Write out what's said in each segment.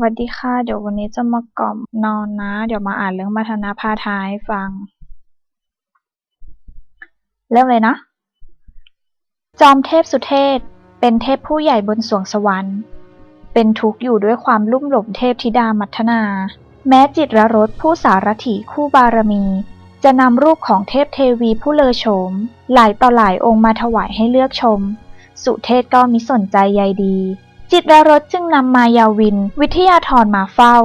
สวัสดีค่ะ เดี๋ยววันนี้จะมากล่อมนอนนะ เดี๋ยวมาอ่านเรื่องมัทนาพาทาให้ฟัง เริ่มเลยนะ จอมเทพสุเทพเป็นเทพผู้ใหญ่บนสวงสวรรค์ เป็นทุกข์อยู่ด้วยความลุ่มหลงเทพธิดามัทนา แม้จิตรรสผู้สารถีคู่บารมี จะนำรูปของเทพเทวีผู้เลอโฉม หลายต่อหลายองค์มาถวายให้เลือกชม สุเทพก็มิสนใจใยดี จิตรรสจึงนำมายาวิน วิทยาธรมาเฝ้า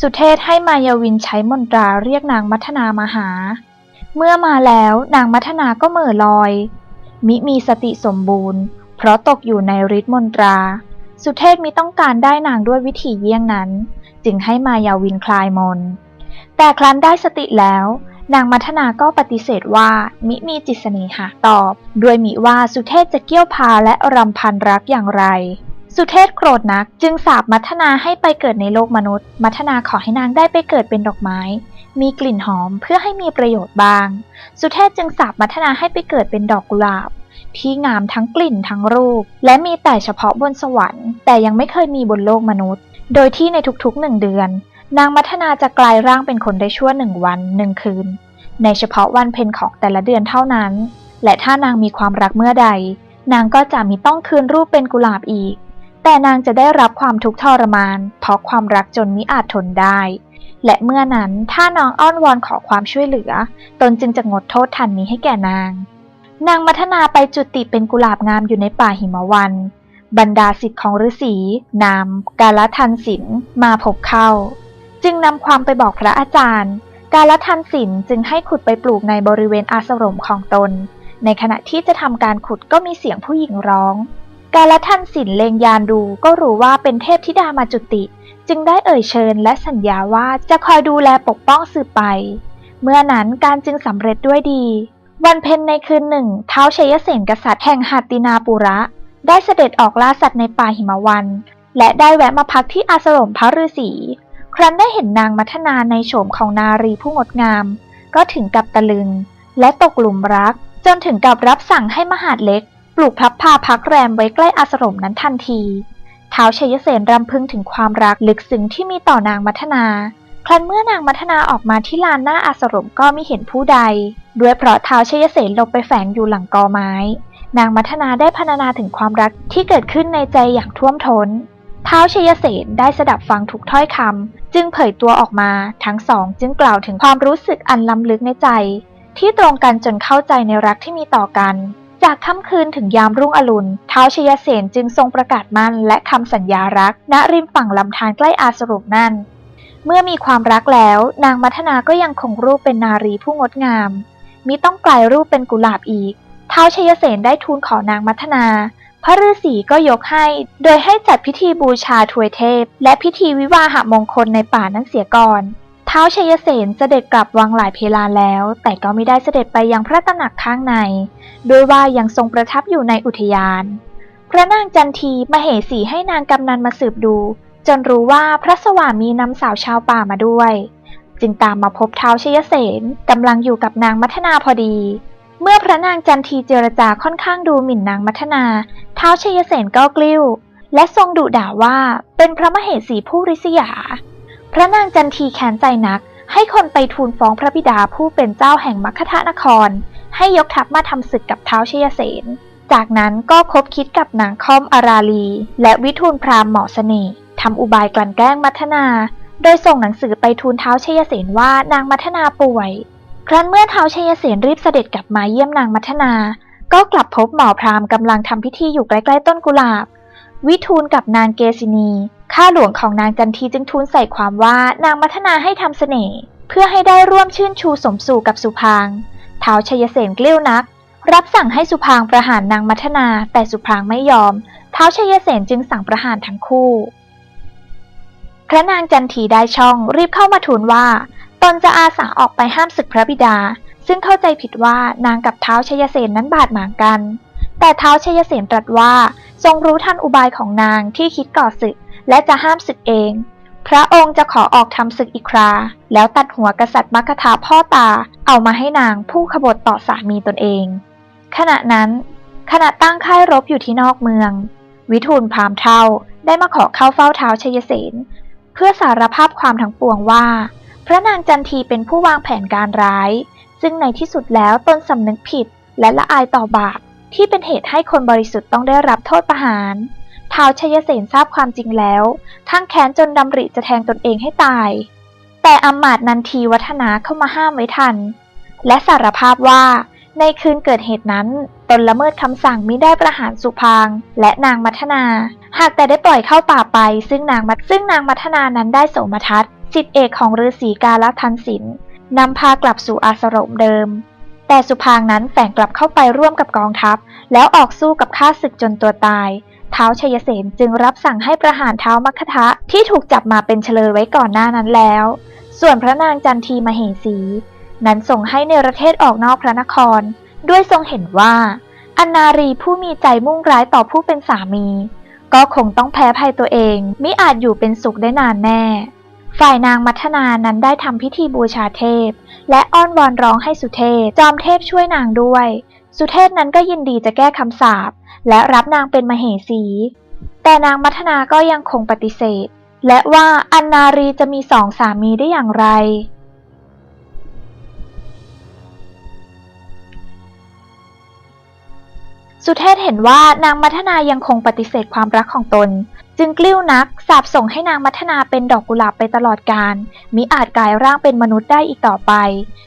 สุเทพให้มายาวินใช้มนตราเรียกนางมัทนามาหา เมื่อมาแล้วนางมัทนาก็เหม่อลอย มิมีสติสมบูรณ์ เพราะตกอยู่ในฤทธิ์มนตรา สุเทพมิต้องการได้นางด้วยวิธีเยี่ยงนั้น จึงให้มายาวินคลายมน แต่ครั้นได้สติแล้ว นางมัทนาก็ปฏิเสธว่ามิมีจิตเสน่หาตอบ ด้วยมิว่าสุเทพจะเกี่ยวพาและรำพันรักอย่างไร สุเทพโกรธนักจึงสาบมัทนาให้ไปเกิดในโลกมนุษย์ มัทนาขอให้นางได้ไปเกิดเป็นดอกไม้ มีกลิ่นหอมเพื่อให้มีประโยชน์บ้าง สุเทพจึงสาบมัทนาให้ไปเกิดเป็นดอกกุหลาบ ที่งามทั้งกลิ่นทั้งรูป และมีแต่เฉพาะบนสวรรค์ แต่ยังไม่เคยมีบนโลกมนุษย์ โดยที่ในทุกๆหนึ่งเดือน นางมัทนาจะกลายร่างเป็นคนได้ชั่วหนึ่งวันหนึ่งคืน ในเฉพาะวันเพ็ญของแต่ละเดือนเท่านั้น และถ้านางมีความรักเมื่อใด นางก็จะมีต้องคืนรูปเป็นกุหลาบอีก แต่นางจะได้รับความทุกข์ทรมาน เพราะความรักจนมิอาจทนได้ และเมื่อนั้นถ้าน้องอ้อนวอนขอความช่วยเหลือ ตนจึงจะงดโทษทันนี้ให้แก่นาง นางมัทนาไปจุติเป็นกุหลาบงามอยู่ในป่าหิมวัน บรรดาสิทธิ์ของฤาษีนามกาลทันศิลป์มาพบเข้า จึงนำความไปบอกพระอาจารย์ กาลทันศิลป์จึงให้ขุดไปปลูกในบริเวณอาสรมของตน ในขณะที่จะทำการขุดก็มีเสียงผู้หญิงร้อง กาลทันศิลป์เลงยานดูก็รู้ว่าเป็นเทพธิดามาจุติ จึงได้เอ่ยเชิญและสัญญาว่าจะคอยดูแลปกป้องสืบไป เมื่อนั้นการจึงสำเร็จด้วยดี วันเพ็ญในคืนหนึ่งเท้าชัยเสนกษัตริย์แห่งหัตตินาปุระ ได้เสด็จออกล่าสัตว์ในป่าหิมวัน และได้แวะมาพักที่อาสรมพระฤาษีครั้นได้เห็นนางมัทนาในโฉมของนารีผู้งดงาม ก็ถึงกับตะลึง และตกหลุมรัก จนถึงกับรับสั่งให้มหาดเล็ก ปลูกพลับพาพักแรมไว้ใกล้อาสรมนั้นทันที เท้าชัยเสนรำพึงถึงความรักลึกซึ้งที่มีต่อนางมัทนา ครั้นเมื่อนางมัทนาออกมาที่ลานหน้าอาสรมก็ไม่เห็นผู้ใด ด้วยเพราะเท้าชัยเสนหลบไปแฝงอยู่หลังกอไม้ นางมัทนาได้พรรณนาถึงความรักที่เกิดขึ้นในใจอย่างท่วมท้น เท้าชัยเสนได้สดับฟังทุกถ้อยคำจึงเผยตัวออกมา ทั้งสองจึงกล่าวถึงความรู้สึกอันล้ำลึกในใจ ที่ตรงกันจนเข้าใจในรักที่มีต่อกัน จากค่ำคืนถึงยามรุ่งอรุณ ท้าวชยเสนจึงทรงประกาศมั่นและคำสัญญารัก ณริมฝั่งลำธารใกล้อาสรุปนั่น เมื่อมีความรักแล้ว นางมัทนาก็ยังคงรูปเป็นนารีผู้งดงาม มิต้องกลายรูปเป็นกุหลาบอีก ท้าวชยเสนได้ทูลขอนางมัทนา พระฤาษีก็ยกให้ โดยให้จัดพิธีบูชาทวยเทพ และพิธีวิวาหมงคลในป่านั้นเสียก่อน ท้าวชัยเสนเสด็จกลับวังหลายเพลาแล้ว แต่ก็ไม่ได้เสด็จไปยังพระตำหนักข้างในโดยว่ายังทรงประทับอยู่ในอุทยาน พระนางจันทีมาเหสีให้นางกำนันมาสืบดู จนรู้ว่าพระสวามีนำสาวชาวป่ามาด้วย จึงตามมาพบท้าวชัยเสนกำลังอยู่กับนางมัทนาพอดี เมื่อพระนางจันทีเจรจาค่อนข้างดูหมิ่นนางมัทนาท้าวชัยเสนก็กลิ้ว และทรงดุด่าว่าเป็นพระมเหสีผู้ริษยา พระนางจันทีแค้นใจนัก ให้คนไปทูลฟ้องพระบิดาผู้เป็นเจ้าแห่งมัคคทนคร ให้ยกทัพมาทำศึกกับเท้าวชยเสน จากนั้นก็คบคิดกับนางค่อมอาราลี และวิทูลพราหมณ์หมาะเสน่ห์ทำอุบายกลั่นแกล้งมัทนา โดยส่งหนังสือไปทูลเท้าวชยเสนว่านางมัทนาป่วย ครั้นเมื่อเท้าวชยเสนรีบเสด็จกลับมาเยี่ยมนางมัทนา ก็กลับพบหมอพราหมณ์กำลังทำพิธีอยู่ใกล้ๆต้นกุหลาบ วิทูลกับนางเกษินี ข้าหลวงของนางจันทีจึงทูลใส่ความว่านางมัทนาให้ทำเสน่ห์เพื่อให้ได้ร่วมชื่นชูสมสู่กับสุพางท้าวชยเสนกลิ้วนัก รับสั่งให้สุพางประหารนางมัทนา แต่สุพางไม่ยอมท้าวชยเสนจึงสั่งประหารทั้งคู่ พระนางจันทีได้ช่องรีบเข้ามาทูลว่า ตนจะอาสาออกไปห้ามศึกพระบิดา ซึ่งเข้าใจผิดว่านางกับเท้าวชยเสนนั้นบาดหมางกัน แต่เท้าวชยเสนตรัสว่า ทรงรู้ทันอุบายของนางที่คิดก่อศึก และจะห้ามศึกเอง พระองค์จะขอออกทำศึกอีกครา แล้วตัดหัวกษัตริย์มัคคทาพ่อตาเอามาให้นางผู้ขบฏต่อสามีตนเอง ขณะนั้น ขณะตั้งค่ายรบอยู่ที่นอกเมือง วิทูลพราหมณ์เท่าได้มาขอเข้าเฝ้าเท้าชยเสนเพื่อสารภาพความทั้งปวงว่า พระนางจันทีเป็นผู้วางแผนการร้าย ซึ่งในที่สุดแล้วตนสำนึกผิดและละอายต่อบาป ที่เป็นเหตุให้คนบริสุทธิ์ต้องได้รับโทษประหารท้าวชัยเสนทราบความจริงแล้ว ทั้งแค้นจนดำริจะแทงตนเองให้ตาย แต่อำมาตย์นันทีวัฒนาเข้ามาห้ามไว้ทัน และสารภาพว่าในคืนเกิดเหตุนั้น ตนละเมิดคำสั่งมิได้ประหารสุพาง และนางมัทนา หากแต่ได้ปล่อยเข้าป่าไป ซึ่งนางมัทซึ่งนางมัทนานั้นได้โสมทัศสิทธิเอกของฤาษีกาลทันสินนำพากลับสู่อาสรมเดิม แต่สุพางนั้นแฝงกลับเข้าไปร่วมกับกองทัพ แล้วออกสู้กับข้าศึกจนตัวตาย เท้าชัยเสนจึงรับสั่งให้ประหารเท้ามัคคทะที่ถูกจับมาเป็นเฉลยไว้ก่อนหน้านั้นแล้ว ส่วนพระนางจันทีมเหสี นั้นส่งให้เนประเทศออกนอกพระนคร ด้วยทรงเห็นว่าอนารีผู้มีใจมุ่งร้ายต่อผู้เป็นสามี ก็คงต้องแพ้ภัยตัวเอง มิอาจอยู่เป็นสุขได้นานแน่ ฝ่ายนางมัทนานั้นได้ทำพิธีบูชาเทพ และอ้อนวอนร้องให้สุเทพ จอมเทพช่วยนางด้วย สุเทพนั้นก็ยินดีจะแก้คำสาปและรับนางเป็นมเหสี แต่นางมัทนาก็ยังคงปฏิเสธ และว่าอันนารีจะมีสองสามีได้อย่างไร สุเทพเห็นว่านางมัทนายังคงปฏิเสธความรักของตน จึงกลิ้วนักสาบส่งให้นางมัทนาเป็นดอกกุหลาบไปตลอดกาลมิอาจกลายร่างเป็นมนุษย์ได้อีกต่อไป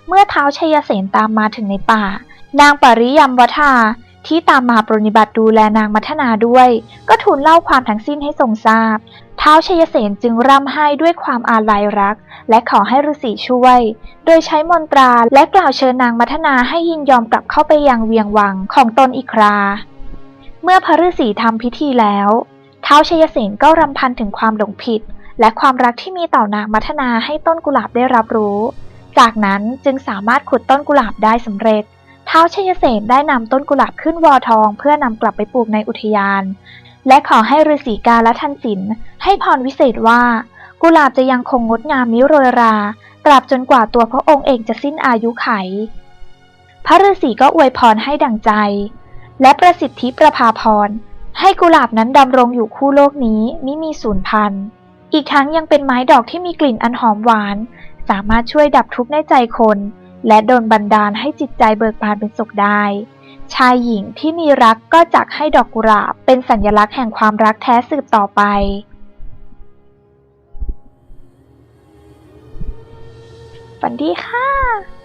เมื่อเท้าชัยเสนตามมาถึงในป่า นางปริยมวัฒาที่ตามมาปรนนิบัติดูแลนางมัทนาด้วย ก็ทูลเล่าความทั้งสิ้นให้ทรงทราบ เท้าชัยเสนจึงร่ำไห้ด้วยความอาลัยรัก และขอให้ฤาษีช่วย โดยใช้มนตราและกล่าวเชิญนางมัทนาให้ยินยอมกลับเข้าไปยังเวียงวังของตนอีกครา เมื่อพระฤาษีทำพิธีแล้ว ท้าวชัยเสนก็รำพันถึงความหลงผิด และความรักที่มีต่อนางมัทนาให้ต้นกุหลาบได้รับรู้ จากนั้นจึงสามารถขุดต้นกุหลาบได้สำเร็จท้าวชยเสนได้นำต้นกุหลาบขึ้นวอทอง เพื่อนำกลับไปปลูกในอุทยาน และขอให้ฤาษีกาและทันสินให้พรวิเศษว่า กุหลาบจะยังคงงดงามมิโรยรา ตราบจนกว่าตัวพระองค์เองจะสิ้นอายุไข พระฤาษีก็อวยพรให้ดังใจ และประสิทธิประภาพร ให้กุหลาบนั้นดำรงอยู่คู่โลกนี้มิมีสูญพันธุ์อีกทั้งยังเป็นไม้ดอกที่มีกลิ่นอันหอมหวาน สามารถช่วยดับทุกข์ในใจคน และโดนบันดาลให้จิตใจเบิกบานเป็นสุขได้ ชายหญิงที่มีรักก็จักให้ดอกกุหลาบ เป็นสัญลักษณ์แห่งความรักแท้สืบต่อไปฝันดีค่ะ